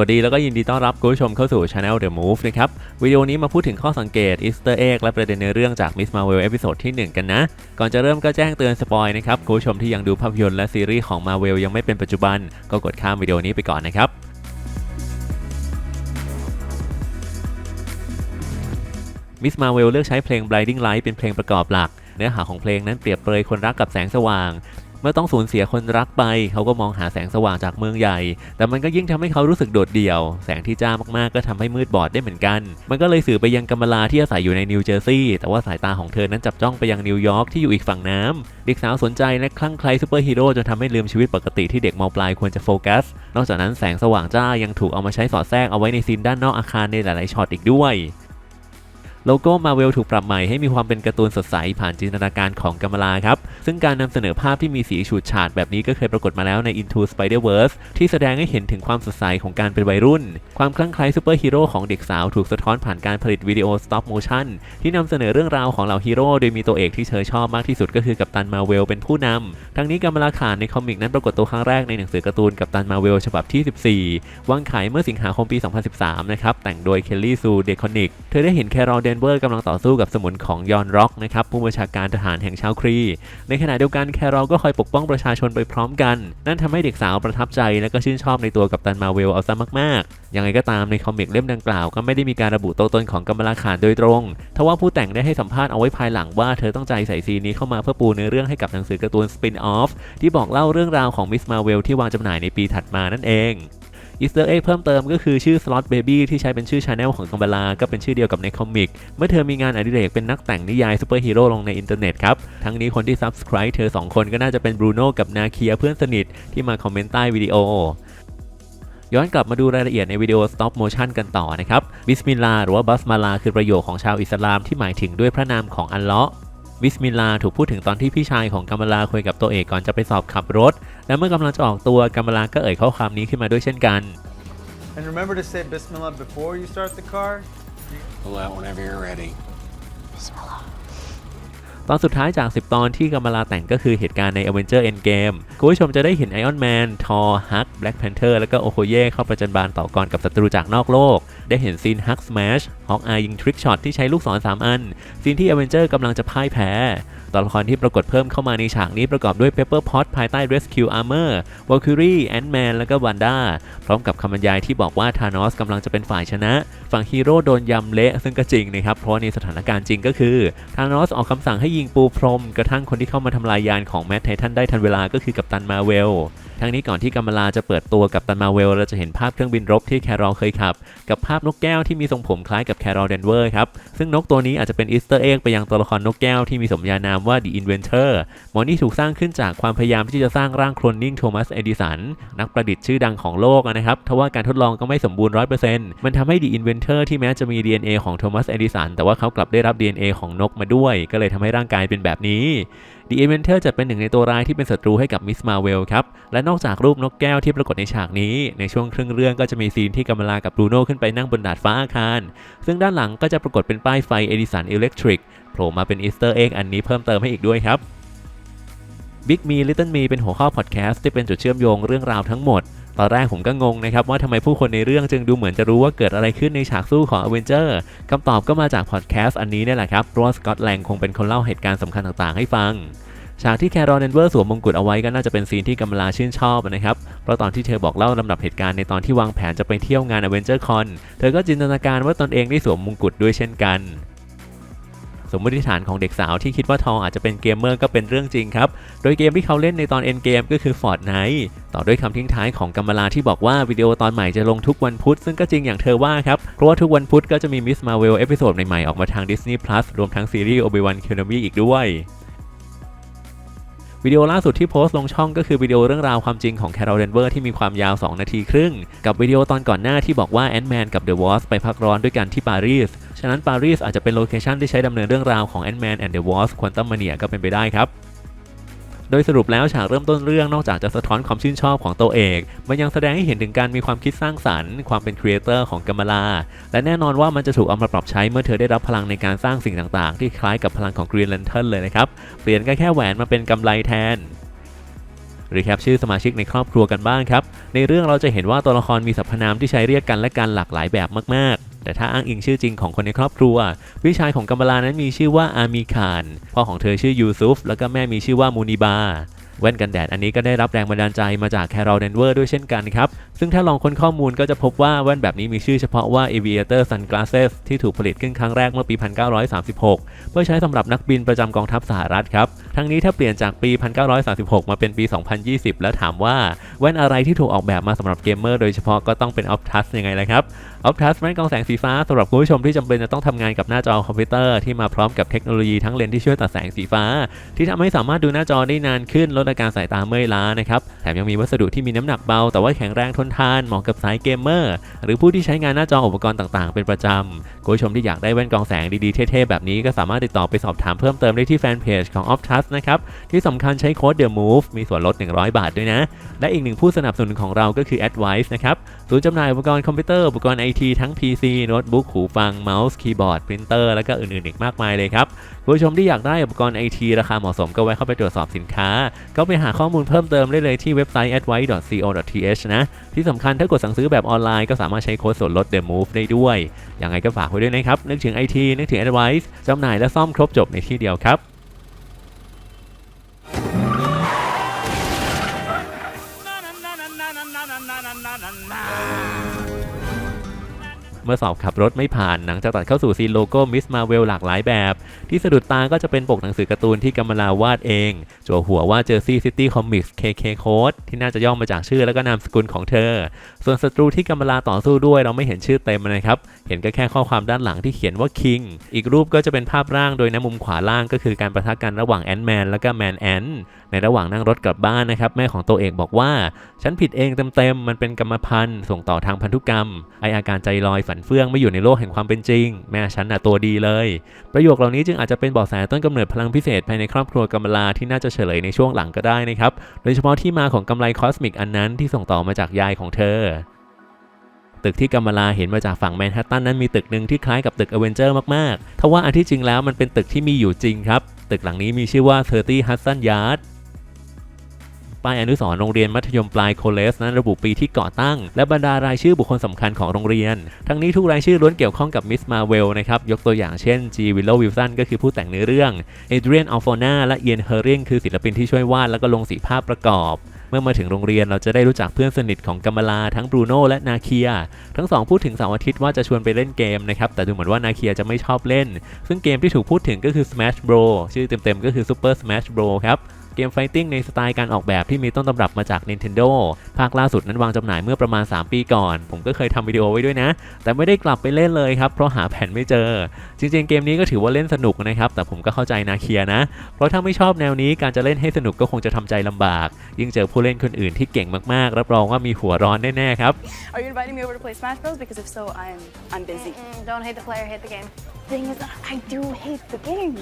วัสดีแล้วก็ยินดีต้อนรับคุณผู้ชมเข้าสู่ Channel The Move นะครับ วิดีโอนี้มาพูดถึงข้อสังเกต Easter Egg และประเด็นในเรื่องจาก Miss Marvel เอพิโซดที่ 1 กันนะ ก่อนจะเริ่มก็แจ้งเตือนสปอยนะครับ คุณผู้ชมที่ยังดูภาพยนตร์และซีรีส์ของ Marvel ยังไม่เป็นปัจจุบัน ก็กดข้ามวิดีโอนี้ไปก่อนนะครับมิสมาเวลเลือกใช้เพลง Blinding Light เป็นเพลงประกอบหลัก เนื้อหาของเพลงนั้นเปรียบเปรยคนรักกับแสงสว่าง มื่อต้องสูญเสียคนรักไป เขาก็มองหาแสงสว่างจากเมืองใหญ่ แต่มันก็ยิ่งทำให้เขารู้สึกโดดเดี่ยว แสงที่จ้ามากๆก็ทำให้มืดบอดได้เหมือนกัน มันก็เลยสื่อไปยังกัมมาลาที่อาศัยอยู่ในนิวเจอร์ซีย์แต่ว่าสายตาของเธอนั้นจับจ้องไปยังนิวยอร์กที่อยู่อีกฝั่งน้ำเด็กสาวสนใจและคลั่งไคล้ซูเปอร์ฮีโร่จนทำให้ลืมชีวิตปกติที่เด็กมปลายควรจะโฟกัส นอกจากนั้นแสงสว่างจ้ายังถูกเอามาใช้สอดแทรกเอาไว้ในซีนด้านนอกอาคารในหลายๆช็อตอีกด้วย โลโก้มาเวลถูกปรับใหม่ให้มีความเป็นการ์ตูนสดใสผ่านจินตนาการของกัมลาครับ ซึ่งการนำเสนอภาพที่มีสีฉูดฉาดแบบนี้ก็เคยปรากฏมาแล้วใน Into Spider-Verse ที่แสดงให้เห็นถึงความสดใสของการเป็นวัยรุ่น ความคลั่งไคล้ซูเปอร์ฮีโร่ของเด็กสาวถูกสะท้อนผ่านการผลิตวิดีโอ stop motion ที่นำเสนอเรื่องราวของเหล่าฮีโร่โดยมีตัวเอกที่เธอชอบมากที่สุดก็คือกัปตันมาเวลเป็นผู้นำทั้งนี้กัมลาขานในคอมิกนั้นปรากฏตัวครั้งแรกในหนังสือการ์ตูนกัปตันมาเวลฉบับที่ 14 วางขายเมื่อสิงหาคมปี 2013 นะครับแต่งโดยเคลลี่ซูเดคอนิกเธอได้เห็นแครอเดนเวอร์กำลังต่อสู้กับสมุนของยอนร็อกนะครับผู้บัญชาการทหารแห่งชาวครี ในขณะเดียวกันแครอลก็คอยปกป้องประชาชนไปพร้อมกัน นั่นทำให้เด็กสาวประทับใจและก็ชื่นชอบในตัวกัปตันมาเวลเอาซะมากๆยังไงก็ตามในคอมิกเล่มดังกล่าวก็ไม่ได้มีการระบุตัวตนของกัมลาขานโดยตรงทว่าผู้แต่งได้ให้สัมภาษณ์เอาไว้ภายหลังว่าเธอต้องใจใส่ซีนนี้เข้ามาเพื่อปูเนื้อเรื่องให้กับหนังสือการ์ตูนสปินออฟที่บอกเล่าเรื่องราวของมิสมาเวลที่วางจำหน่ายในปีถัดมานั่นเอง อีสเตอร์เอ็กเพิ่มเติมก็คือชื่อ Slot Baby ที่ใช้เป็นชื่อชาแนลของกัมบาลา ก็เป็นชื่อเดียวกับในคอมิก เมื่อเธอมีงานอดิเรกเป็นนักแต่งนิยายซูเปอร์ฮีโร่ลงในอินเทอร์เน็ตครับ ทั้งนี้คนที่ Subscribe เธอ 2 คนก็น่าจะเป็นบรูโน่กับนาเคียเพื่อนสนิทที่มาคอมเมนต์ใต้วิดีโอย้อนกลับมาดูรายละเอียดในวิดีโอ stop motion กันต่อนะครับ บิสมิลลาหรือว่าบัสมาลาคือประโยคของชาวอิสลามที่หมายถึงด้วยพระนามของอัลเลาะห์ บิสมิลลาถูกพูดถึงตอนที่พี่ชายของกัมมาลาคุยกับตัวเอกก่อนจะไปสอบขับรถ และเมื่อกำลังจะออกตัวกัมมาลาก็เอ่ยข้อความนี้ขึ้นมาด้วยเช่นกัน And remember to say Bismillah before you start the car. Pull out whenever you're ready. ตอนสุดท้ายจาก 10 ตอนที่กัมาลาแต่งก็คือเหตุการณ์ใน Avenger Endgame คุณผู้ชมจะได้เห็น Iron Man ทอร์ฮัก Black Panther แล้วก็โอโคเย่เข้าประจันบานต่อกรกับศัตรูจากนอกโลก ได้เห็นซีนฮักส a s h ฮอกอายยิงทริกช็อตที่ใช้ลูกศร3อัน ซีนที่ Avenger กำลังจะพ่ายแพ้ตัวละครที่ปรากฏเพิ่มเข้ามาในฉากนี้ประกอบด้วย Pepper Pot ภายใต้ Rescue Armor Valkyrie Ant-Man แล้วก็ Wanda พร้อมกับคำบรรยายที่บอกว่าธานอสกำลังจะเป็นฝ่ายชนะ ฝั่งฮีโร่โดนยำเละซึ่งก็จริงนะครับเพราะในสถานการณ์จริงก็คือธานอสออกคำสั่งให้ยิงปูพรม กระทั่งคนที่เข้ามาทำลายยานของแมทไททันได้ทันเวลาก็คือกัปตันมาเวลทั้งนี้ก่อนที่กัมลาจะเปิดตัวกับตันมาเวลเราจะเห็นภาพเครื่องบินรบที่แครอลเคยขับ กับภาพนกแก้วที่มีทรงผมคล้ายกับแครอลเดนเวอร์ครับซึ่งนกตัวนี้อาจจะเป็นอีสเตอร์เอ็กไปยังตัวละครนกแก้วที่มีสมญานามว่า The Inventor หมอนี่ถูกสร้างขึ้นจากความพยายามที่จะสร้างร่างโคลนนิ่งโทมัสเอดิสันนักประดิษฐ์ชื่อดังของโลกนะครับทว่าการทดลองก็ไม่สมบูรณ์100%มันทำให้ The Inventor ที่แม้จะมี DNA ของโทมัสเอดิสันแต่ว่าเขากลับได้รับ DNA ของนกมาด้วย ก็เลยทำให้ร่างกายเป็นแบบนี้ The Inventor จะเป็นหนึ่งในตัวร้ายที่เป็นศัตรูให้กับมิสมาเวลครับ และนอกจากรูปนกแก้วที่ปรากฏในฉากนี้ ในช่วงครึ่งเรื่องก็จะมีซีนที่กัมลากับบรูโน่ขึ้นไปนั่งบนดาดฟ้าอาคาร ซึ่งด้านหลังก็จะปรากฏเป็นป้ายไฟเอดิสันอิเล็กทริกโผล่มาเป็นอีสเตอร์เอ็กอันนี้เพิ่มเติมให้อีกด้วยครับ Big Me Little Me เป็นหัวข้อพอดแคสต์ที่เป็นจุดเชื่อมโยงเรื่องราวทั้งหมด ตอนแรกผมก็งงนะครับว่าทำไมผู้คนในเรื่องจึงดูเหมือนจะรู้ว่าเกิดอะไรขึ้นในฉากสู้ของ a v e n g e r คำตอบก็มาจากพอดแคสต์อันนี้นี่แหละครับเพราะว่าสกอตแลงคงเป็นคนเล่าเหตุการณ์สำคัญต่างๆ ให้ฟังฉากที่แครอลเดนเวอร์สวมมงกุฎเอาไว้ก็น่าจะเป็นซีนที่กัมลาชื่นชอบนะครับ เพราะตอนที่เธอบอกเล่าลำดับเหตุการณ์ในตอนที่วางแผนจะไปเที่ยวงาน Avenger Con เธอก็จินตนาการว่าตนเองได้สวมมงกุฎด้วยเช่นกัน มมติฐานของเด็กสาวที่คิดว่าทองอาจจะเป็นเกมเมอร์ก็เป็นเรื่องจริงครับ โดยเกมที่เขาเล่นในตอนเอ็นเกมก็คือ Fortnite ต่อด้วยคำทิ้งท้ายของกัมมาลาที่บอกว่าวิดีโอตอนใหม่จะลงทุกวันพุธ ซึ่งก็จริงอย่างเธอว่าครับ เพราะว่าทุกวันพุธก็จะมีมิสมาเวลเอพิโซดใหม่ๆออกมาทาง Disney Plus รวมทั้งซีรีส์ Obi-Wan Kenobi อีกด้วย วิดีโอล่าสุดที่โพสต์ลงช่องก็คือวิดีโอเรื่องราวความจริงของแคโรลเดนเวอร์ที่มีความยาว 2 นาทีครึ่ง กับวิดีโอตอนก่อนหน้าที่บอกว่าแอนด์แมนกับเดอะวอสไปพักร้อนด้วยกันที่ปารีส ฉะนั้นปารีสอาจจะเป็นโลเคชันที่ใช้ดำเนินเรื่องราวของแอนด์แมนแอนด์เดอะวอสควอนตัมมาเนียก็เป็นไปได้ครับ โดยสรุปแล้วฉากเริ่มต้นเรื่องนอกจากจะสะท้อนความชื่นชอบของตัวเอก มันยังแสดงให้เห็นถึงการมีความคิดสร้างสรรค์ ความเป็นครีเอเตอร์ของกัมมาลา และแน่นอนว่ามันจะถูกเอามาปรับใช้เมื่อเธอได้รับพลังในการสร้างสิ่งต่างๆ ที่คล้ายกับพลังของ Green Lantern เลยนะครับ เปลี่ยนแค่แค่แหวนมาเป็นกำไลแทนหรือแคปชื่อสมาชิกในครอบครัวกันบ้างครับ ในเรื่องเราจะเห็นว่าตัวละครมีสรรพนามที่ใช้เรียกกันและกันหลากหลายแบบมากๆ แต่ถ้าอ้างอิงชื่อจริงของคนในครอบครัวพี่ชายของกัมบาลานั้นมีชื่อว่าอามีคานพ่อของเธอชื่อยูซุฟแล้วก็แม่มีชื่อว่ามูนิบาแว่นกันแดดอันนี้ก็ได้รับแรงบันดาลใจมาจากแคโรลเดนเวอร์ด้วยเช่นกันครับ ซึ่งถ้าลองค้นข้อมูลก็จะพบว่าแว่นแบบนี้มีชื่อเฉพาะว่า Aviator Sunglasses ที่ถูกผลิตขึ้นครั้งแรกเมื่อปี 1936 เพื่อใช้สำหรับนักบินประจำกองทัพสหรัฐครับ ทั้งนี้ถ้าเปลี่ยนจากปี 1936 มาเป็นปี 2020 แล้วถามว่าแว่นอะไรที่ถูกออกแบบมาสำหรับเกมเมอร์โดยเฉพาะก็ต้องเป็น Optus ยังไงล่ะครับ Optus แว่นกองแสงสีฟ้าสำหรับคุณผู้ชมที่จำเป็นจะต้องทำงานกับหน้าจอคอมพิวเตอร์ที่มาพร้อมกับเทคโนโลยีทั้งเลนที่ช่วยตัดแสงสีฟ้า ที่ทำให้สามารถดูหน้าจอได้นานขึ้นลดอาการสายตาเมื่อยล้านะครับแถมยังมีวัสดุที่มีน้ำหนักเบา แต่ว่าแข็งแรงทนทานเหมาะกับสายเกมเมอร์หรือผู้ที่ใช้งานหน้าจออุปกรณ์ต่างๆ เป็นประจำคุณผู้ชมที่อยากได้แว่นกองแสงดีๆเท่ๆแบบนี้ก็สามารถติดต่อไปสอบถามเพิ่มเติมได้ที่แฟนเพจของ Optus นะครับที่สำคัญใช้โค้ด The Move มีส่วนลด 100 บาทด้วยนะและอีกหนึ่งผู้สนับสนุนของเราก็คือ Advice นะครับศูนย์จำหน่ายอุปกรณ์คอมพิวเตอร์อุปกรณ์ไอทีทั้ง PC โน้ตบุ๊กหูฟัง เมาส์คีย์บอร์ด ปรินเตอร์ และก็อื่นๆ อีกมากมายเลยครับผู้ชมที่อยากได้อุปกรณ์ไอทีราคาเหมาะสมก็แวะเข้าไปตรวจสอบสินค้า ก็ไปหาข้อมูลเพิ่มเติมได้เลยที่เว็บไซต์ advice.co.th นะ ที่สำคัญถ้ากดสั่งซื้อแบบออนไลน์ก็สามารถใช้โค้ดส่วนลด The Move ได้ด้วยยังไงก็ฝากไว้ด้วยนะครับ นึกถึง IT นึกถึง Advice จำหน่ายและซ่อมครบจบในที่เดียวครับ เมื่อสอบขับรถไม่ผ่านหนังจะตัดเข้าสู่ซีนโลโก้มิสมาเวลหลากหลายแบบ ที่สะดุดตาก็จะเป็นปกหนังสือการ์ตูนที่กัมลาวาดเอง จั่วหัวว่า Jersey City Comics KK Code ที่น่าจะย่อมาจากชื่อและก็นามสกุลของเธอ ส่วนศัตรูที่กัมลาต่อสู้ด้วยเราไม่เห็นชื่อเต็มนะครับเห็นก็แค่ข้อความด้านหลังที่เขียนว่า King อีกรูปก็จะเป็นภาพร่างโดยในมุมขวาล่างก็คือการประทะกันระหว่างแอนแมนและก็แมนแอนในระหว่างนั่งรถกลับบ้านนะครับแม่ของตัวเอกบอกว่า ฉันผิดเองเต็มๆมันเป็นกรรมพันธุ์ส่งต่อทางพันธุกรรมไออาการใจลอยฝันเฟื่องไม่อยู่ในโลกแห่งความเป็นจริง แม่ฉันน่ะตัวดีเลย ประโยคเหล่านี้จึงอาจจะเป็นเบาะแสต้นกำเนิดพลังพิเศษภายในครอบครัวกัมลาที่น่าจะเฉลยในช่วงหลังก็ได้นะครับ โดยเฉพาะที่มาของกำไรคอสมิกอันนั้นที่ส่งต่อมาจากยายของเธอ ตึกที่กัมลาเห็นมาจากฝั่งแมนฮัตตันนั้นมีตึกหนึ่งที่คล้ายกับตึกอเวนเจอร์มากๆทว่าอันที่จริงแล้วมันเป็นตึกที่มีอยู่จริงครับ ตึกหลังนี้มีชื่อว่า 30 Hudson Yard ป้ายอนุสรณ์โรงเรียนมัธยมปลายโคเลสนั้นระบุปีที่ก่อตั้ง และบรรดารายชื่อบุคคลสำคัญของโรงเรียน ทั้งนี้ทุกรายชื่อล้วนเกี่ยวข้องกับมิสมาเวลนะครับ ยกตัวอย่างเช่นจีวิลโลวิลสันก็คือผู้แต่งเนื้อเรื่องเอเดรียนอัลโฟนาและเอียนเฮอริงคือศิลปินที่ช่วยวาดแล้วก็ลงสีภาพประกอบเมื่อมาถึงโรงเรียนเราจะได้รู้จักเพื่อนสนิทของกัมมาลาทั้งบรูโน่และนาเคีย ทั้งสองพูดถึงเสาร์อาทิตย์ว่าจะชวนไปเล่นเกมนะครับ แต่ดูเหมือนว่านาเคียจะไม่ชอบเล่น ซึ่งเกมที่ถูกพูดถึงก็คือ Smash Bros ชื่อเต็มๆก็คือ Super Smash Bros ครับ เกมไฟติ้งในสไตล์การออกแบบที่มีต้นตำรับมาจาก Nintendo ภาคล่าสุดนั้นวางจำหน่ายเมื่อประมาณ 3 ปีก่อน ผมก็เคยทำวิดีโอไว้ด้วยนะ แต่ไม่ได้กลับไปเล่นเลยครับ เพราะหาแผ่นไม่เจอ จริงๆ เกมนี้ก็ถือว่าเล่นสนุกนะครับ แต่ผมก็เข้าใจนาเคียนะ เพราะถ้าไม่ชอบแนวนี้การจะเล่นให้สนุกก็คงจะทำใจลำบาก ยิ่งเจอผู้เล่นคนอื่นที่เก่งมากๆ รับรองว่ามีหัวร้อนแน่ๆครับ Are you inviting me over to play Smash Bros? Because if so, I'm I'm busy. Mm, don't hate the player, hate the game. Thing is, I do hate the game.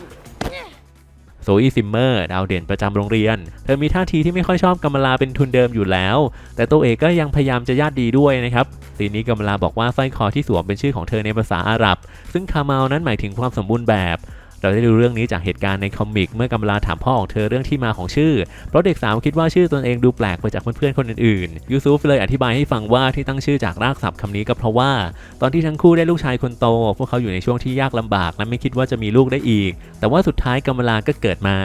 โซอีซิมเมอร์ดาวเด่นประจำโรงเรียน เธอมีท่าทีที่ไม่ค่อยชอบกัมมาลาเป็นทุนเดิมอยู่แล้ว แต่ตัวเอกก็ยังพยายามจะญาติดีด้วยนะครับทีนี้กัมมาลาบอกว่าสร้อยคอที่สวมเป็นชื่อของเธอในภาษาอาหรับ ซึ่งคามาลนั้นหมายถึงความสมบูรณ์แบบ เราได้ดูเรื่องนี้จากเหตุการณ์ในคอมิกเมื่อกัมลาถามพ่อของเธอเรื่องที่มาของชื่อ เพราะเด็กสาวคิดว่าชื่อตนเองดูแปลกไปจากเพื่อนๆคนอื่นๆ ยูซูฟเลยอธิบายให้ฟังว่าที่ตั้งชื่อจากรากศัพท์คำนี้ก็เพราะว่า ตอนที่ทั้งคู่ได้ลูกชายคนโต พวกเขาอยู่ในช่วงที่ยากลำบากและไม่คิดว่าจะมีลูกได้อีก แต่ว่าสุดท้ายกัมลาก็เกิดมา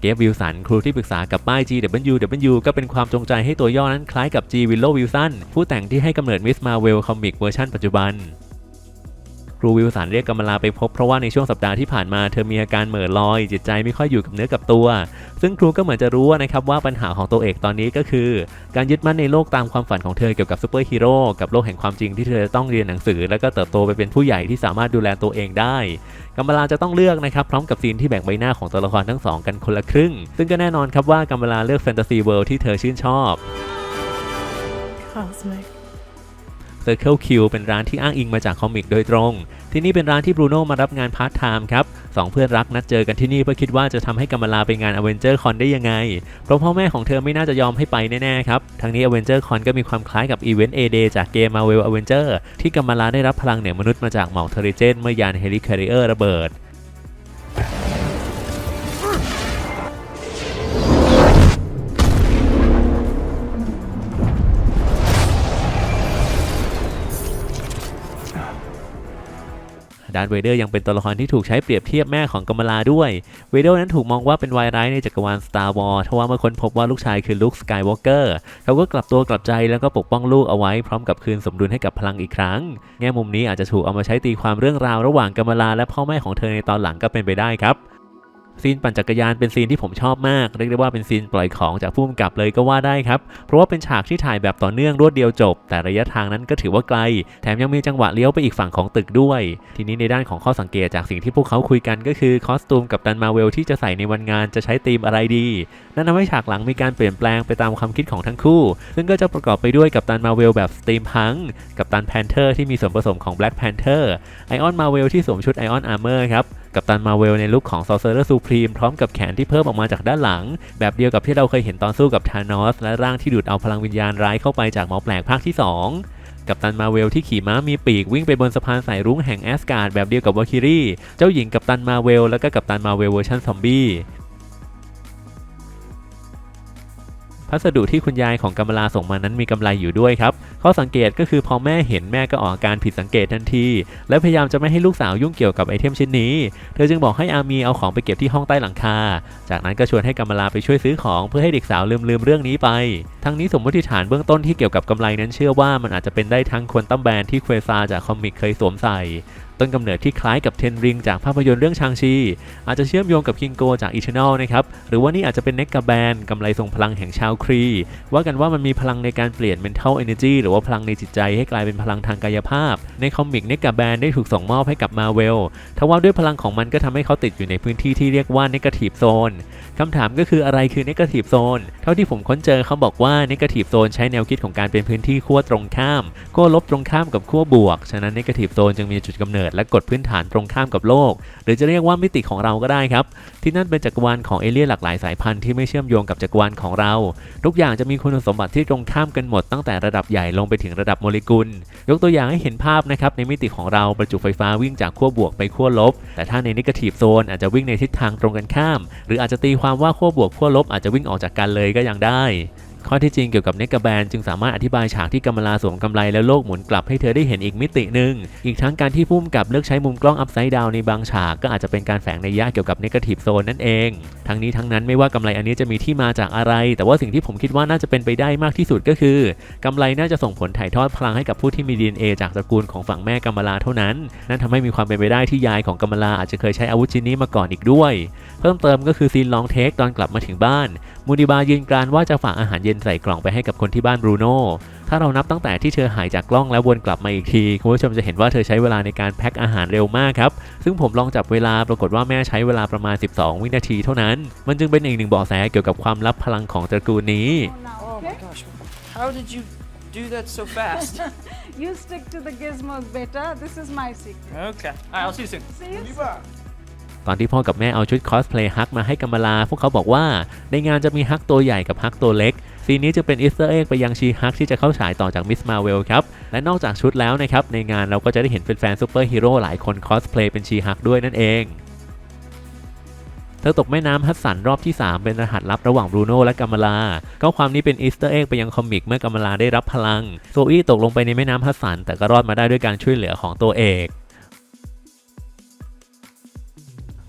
เกฟวิลสันครูที่ปรึกษากับป้าย GWW ก็เป็นความจงใจให้ตัวย่อนั้นคล้ายกับ G Willow Wilson ผู้แต่งที่ให้กำเนิด Miss Marvel คอมิกเวอร์ชันปัจจุบัน รูวิลสันเรียกกำมลาไปพบเพราะว่าในช่วงสัปดาห์ที่ผ่านมาเธอมีอาการเหม่อลอย จิตใจไม่ค่อยอยู่กับเนื้อกับตัว ซึ่งครูก็เหมือนจะรู้นะครับว่าปัญหาของตัวเอกตอนนี้ก็คือ การยึดมั่นในโลกตามความฝันของเธอเกี่ยวกับซูเปอร์ฮีโร่กับโลกแห่งความจริงที่เธอจะต้องเรียนหนังสือ แล้วก็เติบโตไปเป็นผู้ใหญ่ที่สามารถดูแลตัวเองได้กัมมลาจะต้องเลือกนะครับพร้อมกับซีนที่แบ่งใบหน้าของตัวละครทั้งสองกันคนละครึ่ง ซึ่งก็แน่นอนครับว่ากัมมลาเลือกแฟนตาซีเวิลด์ที่เธอชื่นชอบ Cosmic. Circle Q เป็นร้านที่อ้างอิงมาจากคอมิกโดยตรง ที่นี่เป็นร้านที่บรูโน่มารับงานพาร์ทไทม์ครับสองเพื่อนรักนัดเจอกันที่นี่เพื่อคิดว่าจะทำให้กัมมาลาไปงานอเวนเจอร์คอนได้ยังไง เพราะพ่อแม่ของเธอไม่น่าจะยอมให้ไปแน่ๆครับ ทั้งนี้อเวนเจอร์คอนก็มีความคล้ายกับอีเวนต์เอเดจากเกมมาเวลอเวนเจอร์ที่กัมมาลาได้รับพลังเหนือมนุษย์มาจากหมอกเทอริเจนเมื่อยาน Helicarrier ระเบิด ดาร์ธเวเดอร์ยังเป็นตัวละครที่ถูกใช้เปรียบเทียบแม่ของกัมลาด้วย เวเดอร์นั้นถูกมองว่าเป็นวายร้ายในจักรวาล Star Wars ทว่าเมื่อค้นพบว่าลูกชายคือลุคสกายวอล์กเกอร์เขาก็กลับตัวกลับใจแล้วก็ปกป้องลูกเอาไว้พร้อมกับคืนสมดุลให้กับพลังอีกครั้ง แง่มุมนี้อาจจะถูกเอามาใช้ตีความเรื่องราวระหว่างกัมลาและพ่อแม่ของเธอในตอนหลังก็เป็นไปได้ครับ ซีนปั่นจักรยานเป็นซีนที่ผมชอบมาก เรียกได้ว่าเป็นซีนปล่อยของจากผู้กำกับเลยก็ว่าได้ครับ เพราะว่าเป็นฉากที่ถ่ายแบบต่อเนื่องรวดเดียวจบ แต่ระยะทางนั้นก็ถือว่าไกล แถมยังมีจังหวะเลี้ยวไปอีกฝั่งของตึกด้วย ทีนี้ในด้านของข้อสังเกตจากสิ่งที่พวกเขาคุยกันก็คือคอสตูมกับตันมาเวลที่จะใส่ในวันงานจะใช้ธีมอะไรดี นั่นทำให้ฉากหลังมีการเปลี่ยนแปลงไปตามความคิดของทั้งคู่ ซึ่งก็จะประกอบไปด้วยกับตันมาเวลแบบสตีมพังกับตันแพนเทอร์ที่มีส่วนผสมของ Black Panther ไอออนมาเวลที่สวมชุดไอออนอาร์เมอร์ครับ กับตันมาเวลในลุคของ Sorcerer Supreme พร้อมกับแขนที่เพิ่มออกมาจากด้านหลัง แบบเดียวกับที่เราเคยเห็นตอนสู้กับธานอสและร่างที่ดูดเอาพลังวิญญาณร้ายเข้าไปจากหมอแปลกภาคที่ 2กับตันมาเวลที่ขี่ม้ามีปีกวิ่งไปบนสะพานสายรุ้งแห่งแอสการ์ดแบบเดียวกับวอคิรีเจ้าหญิงกับตันมาเวลแล้วก็กับตันมาเวลเวอร์ชันซอมบี้ พัสดุที่คุณยายของกัมมาลาส่งมานั้นมีกำไรอยู่ด้วยครับข้อสังเกตก็คือพอแม่เห็นแม่ก็ออกอาการผิดสังเกตทันที และพยายามจะไม่ให้ลูกสาวยุ่งเกี่ยวกับไอเทมชิ้นนี้ เธอจึงบอกให้อามีเอาของไปเก็บที่ห้องใต้หลังคา จากนั้นก็ชวนให้กัมมาลาไปช่วยซื้อของเพื่อให้เด็กสาวลืมลืมเรื่องนี้ไป ทั้งนี้สมมติฐานเบื้องต้นที่เกี่ยวกับกำไรนั้นเชื่อว่ามันอาจจะเป็นได้ทั้งควนตัมแบนที่เควซาจากคอมิกเคยสวมใส่ ต้นกำเนิดที่คล้ายกับเทนริงจากภาพยนตร์เรื่องชางชี อาจจะเชื่อมโยงกับคิงโกจากอีเทนอลนะครับหรือว่านี่อาจจะเป็นเนกกาแบนกำไรทรงพลังแห่งชาวครี ว่ากันว่ามันมีพลังในการเปลี่ยน mental energy หรือว่าพลังในจิตใจให้กลายเป็นพลังทางกายภาพ ในคอมิกเนกกาแบนได้ถูกส่งมอบให้กับมาเวลทว่าด้วยพลังของมันก็ทำให้เขาติดอยู่ในพื้นที่ที่เรียกว่า negative zone คำถามก็คืออะไรคือ negative zone เท่าที่ผมค้นเจอเขาบอกว่า negative zone ใช้แนวคิดของการเป็นพื้นที่ขั้วตรงข้ามขั้วลบตรงข้ามกับขั้วบวก ฉะนั้น negative zone จึงมีจุดกำเนิดและกฎพื้นฐานตรงข้ามกับโลก หรือจะเรียกว่ามิติของเราก็ได้ครับ ที่นั่นเป็นจักรวาลของเอเลี่ยนหลากหลายสายพันธุ์ที่ไม่เชื่อมโยงกับจักรวาลของเรา ทุกอย่างจะมีคุณสมบัติที่ตรงข้ามกันหมดตั้งแต่ระดับใหญ่ลงไปถึงระดับโมเลกุล ยกตัวอย่างให้เห็นภาพนะครับในมิติของเราประจุไฟฟ้าวิ่งจากขั้วบวกไปขั้วลบ แต่ถ้าใน negative zone อาจจะวิ่งในทิศทางตรงกันข้าม หรืออาจจะตีความว่าขั้วบวกขั้วลบอาจจะวิ่งออกจากกันเลยก็ยังได้ ข้อที่จริงเกี่ยวกับเนกาแบนจึงสามารถอธิบายฉากที่กัมลาสวมกำไรแล้วโลกหมุนกลับให้เธอได้เห็นอีกมิติหนึ่ง อีกทั้งการที่พุ่มกับเลือกใช้มุมกล้องอัพไซด์ดาวในบางฉากก็อาจจะเป็นการแฝงในยะเกี่ยวกับเนกาทีฟโซนนั่นเอง ทั้งนี้ทั้งนั้นไม่ว่ากำไรอันนี้จะมีที่มาจากอะไร แต่ว่าสิ่งที่ผมคิดว่าน่าจะเป็นไปได้มากที่สุดก็คือกำไรน่าจะส่งผลถ่ายทอดพลังให้กับผู้ที่มี DNA จากตระกูลของฝั่งแม่กัมลาเท่านั้น นั่นทำให้มีความเป็นไปได้ที่ยายของกัมลาอาจจะเคยใช้อาวุธชิ้นนี้มาก่อนอีกด้วย เพิ่มเติมก็คือซีนลองเทคตอนกลับมาถึงบ้านมูดิบายืนกรานว่าจะฝากอาหารเย็นใส่กล่องไปให้กับคนที่บ้านบรูโน่ถ้าเรานับตั้งแต่ที่เธอหายจากกล้องแล้ววนกลับมาอีกที คุณผู้ชมจะเห็นว่าเธอใช้เวลาในการแพ็คอาหารเร็วมากครับ ซึ่งผมลองจับเวลาปรากฏว่าแม่ใช้เวลาประมาณ 12 วินาทีเท่านั้น มันจึงเป็นอีกหนึ่งเบาะแสเกี่ยวกับความลับพลังของตระกูลนี้ Oh my gosh, how did you do that so fast? You stick to the gizmos, beta. This is my secret. okay, alright, I'll see you soon. See you ตอนที่พ่อกับแม่เอาชุดคอสเพลย์ฮักมาให้กัมมาลา พวกเขาบอกว่าในงานจะมีฮักตัวใหญ่กับฮักตัวเล็ก ซีนนี้จะเป็นอีสเตอร์เอ็กไปยังชีฮักที่จะเข้าฉายต่อจากมิสมาเวลครับ และนอกจากชุดแล้วนะครับ ในงานเราก็จะได้เห็นแฟนๆซูเปอร์ฮีโร่หลายคนคอสเพลย์เป็นชีฮักด้วยนั่นเองเธอตกแม่น้ำฮัตสันรอบที่ 3 เป็นรหัสลับระหว่างบรูโน่และกัมมาลาก็ความนี้เป็นอีสเตอร์เอ็กไปยังคอมิกเมื่อกัมมาลาได้รับพลัง โซอี้ตกลงไปในแม่น้ำฮัตสันแต่ก็รอดมาได้ด้วยการช่วยเหลือของตัวเอก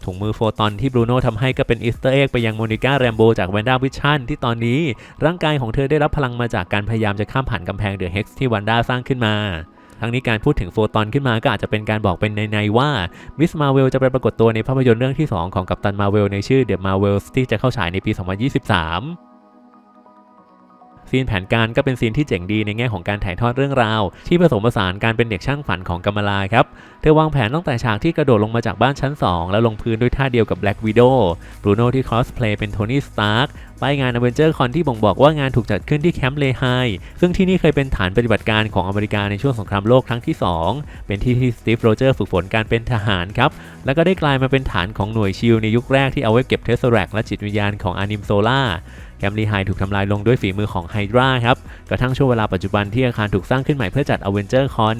ถุงมือโฟตอนที่บรูโน่ทำให้ก็เป็นอีสเตอร์เอ็กไปยังโมนิก้าแรมโบจากแวนด้าวิชั่นที่ตอนนี้ ร่างกายของเธอได้รับพลังมาจากการพยายามจะข้ามผ่านกำแพงเดอะเฮกซ์ที่วันด้าสร้างขึ้นมาทั้งนี้การพูดถึงโฟตอนขึ้นมาก็อาจจะเป็นการบอกเป็นในๆว่ามิสมาเวลจะไปปรากฏตัวในภาพยนตร์เรื่องที่ 2 ของกัปตันมาเวลในชื่อเดอะมาเวลส์ที่จะเข้าฉายในปี 2023 ซีนแผนการก็เป็นซีนที่เจ๋งดีในแง่ของการถ่ายทอดเรื่องราว ที่ผสมผสานการเป็นเด็กช่างฝันของกัมลาครับเธอวางแผนตั้งแต่ฉากที่กระโดดลงมาจากบ้านชั้น 2 แล้วลงพื้นด้วยท่าเดียวกับ Black Widow บรูโน่ที่คอสเพลย์เป็นโทนี่สตาร์กป้ายงานอเวนเจอร์คอนที่บ่งบอกว่างานถูกจัดขึ้นที่แคมป์เลไฮซึ่งที่นี่เคยเป็นฐานปฏิบัติการของอเมริกาในช่วงสงครามโลกครั้งที่ 2 เป็นที่ที่สตีฟโรเจอร์ฝึกฝนการเป็นทหารครับ แล้วก็ได้กลายมาเป็นฐานของหน่วยชิลในยุคแรกที่เอาไว้เก็บเทสแรกและจิตวิญญาณของอานิมโซล่า แคมป์ลีไฮถูกทำลายลงด้วยฝีมือของไฮดราครับ กระทั่งช่วงเวลาปัจจุบันที่อาคารถูกสร้างขึ้นใหม่เพื่อจัดอเวนเจอร์คอน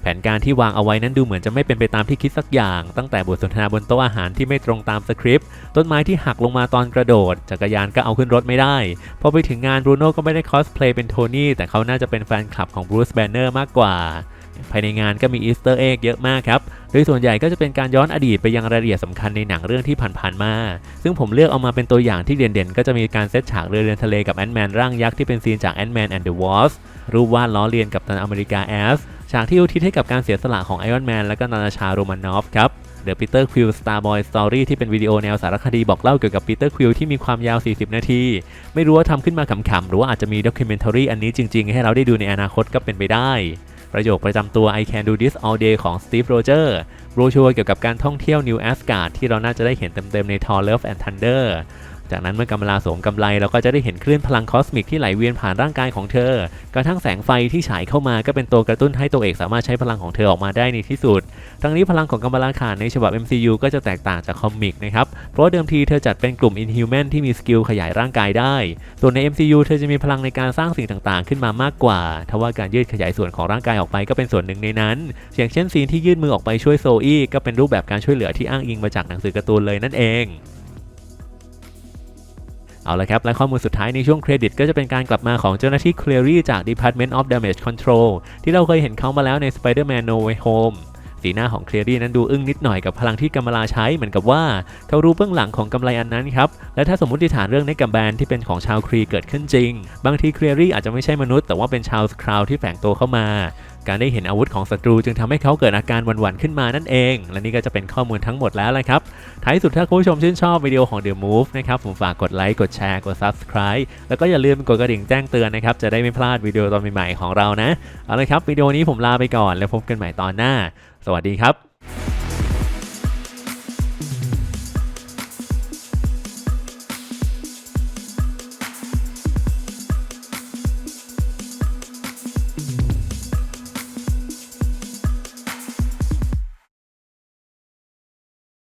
แผนการที่วางเอาไว้นั้นดูเหมือนจะไม่เป็นไปตามที่คิดสักอย่าง ตั้งแต่บทสนทนาบนโต๊ะอาหารที่ไม่ตรงตามสคริปต์ ต้นไม้ที่หักลงมาตอนกระโดด จักรยานก็เอาขึ้นรถไม่ได้ พอไปถึงงานบรูโน่ก็ไม่ได้คอสเพลย์เป็นโทนี่แต่เขาน่าจะเป็นแฟนคลับของบรูซแบนเนอร์มากกว่า ภายในงานก็มีอีสเตอร์เอ็กเยอะมากครับ โดยส่วนใหญ่ก็จะเป็นการย้อนอดีตไปยังรายละเอียดสำคัญในหนังเรื่องที่ผ่านๆมา ซึ่งผมเลือกเอามาเป็นตัวอย่างที่เด่นๆ ก็จะมีการเซตฉากเรือเดินทะเลกับแอนด์แมนร่างยักษ์ที่เป็นซีนจาก Ant-Man and the Wasp รูปวาดล้อเลียนกับตันอเมริกาแอสฉากที่อุทิศให้กับการเสียสละของไอรอนแมนและก็นาตาชาโรมานอฟครับ The Peter Quill Starboy Story ที่เป็นวิดีโอแนวสารคดีบอกเล่าเกี่ยวกับ Peter Quill ที่มีความยาว 40 นาที ไม่รู้ว่าทำขึ้นมาขำๆหรือว่าอาจจะมีด็อกิเมนทารีอันนี้จริงๆ ให้เราได้ดูในอนาคตก็เป็นไปได้ ประโยคประจำตัว I can do this all day ของ Steve Roger โบรชัวเกี่ยวกับการท่องเที่ยว New Asgard ที่เราน่าจะได้เห็นเต็มๆใน Thor Love and Thunder จากนั้นเมื่อกำลาสวมกำไรเราก็จะได้เห็นคลื่นพลังคอสมิกที่ไหลเวียนผ่านร่างกายของเธอ กระทั่งแสงไฟที่ฉายเข้ามาก็เป็นตัวกระตุ้นให้ตัวเอกสามารถใช้พลังของเธอออกมาได้ในที่สุด ทั้งนี้พลังของกัมบาลาขานในฉบับ MCU ก็จะแตกต่างจากคอมิกนะครับ เพราะเดิมทีเธอจัดเป็นกลุ่ม Inhuman ที่มีสกิลขยายร่างกายได้ ส่วนใน MCU เธอจะมีพลังในการสร้างสิ่งต่างๆ ขึ้นมามากกว่า ทว่าการยืดขยายส่วนของร่างกายออกไปก็เป็นส่วนหนึ่งในนั้น อย่างเช่นซีนที่ยื่นมือออกไปช่วยโซอี้ก็เป็นรูปแบบการช่วยเหลือที่อ้างอิงมาจากหนังสือการ์ตูนเลยนั่นเอง เอาละครับ และข้อมูลสุดท้ายในช่วงเครดิตก็จะเป็นการกลับมาของเจ้าหน้าที่ Cleary จาก Department of Damage Control ที่เราเคยเห็นเขามาแล้วใน Spider-Man No Way Home สีหน้าของ Cleary นั้นดูอึ้งนิดหน่อยกับพลังที่กัมลาใช้เหมือนกับว่าเขารู้เบื้องหลังของกำไรอันนั้นครับ และถ้าสมมติฐานเรื่องในกัมแบนที่เป็นของชาวครีเกิดขึ้นจริง บางที Cleary อาจจะไม่ใช่มนุษย์แต่ว่าเป็นชาวสคราวที่แฝงตัวเข้ามา การได้เห็นอาวุธของศัตรูจึงทำให้เขาเกิดอาการหวั่นๆขึ้นมานั่นเอง และนี่ก็จะเป็นข้อมูลทั้งหมดแล้วละครับ ท้ายสุดถ้าคุณผู้ชมชื่นชอบวิดีโอของ The Move นะครับผมฝากกดไลค์ กดแชร์ กด Subscribe แล้วก็อย่าลืมกดกระดิ่งแจ้งเตือนนะครับ จะได้ไม่พลาดวิดีโอตอนใหม่ๆของเรานะ เอาละครับวิดีโอนี้ผมลาไปก่อนแล้วพบกันใหม่ตอนหน้า สวัสดีครับ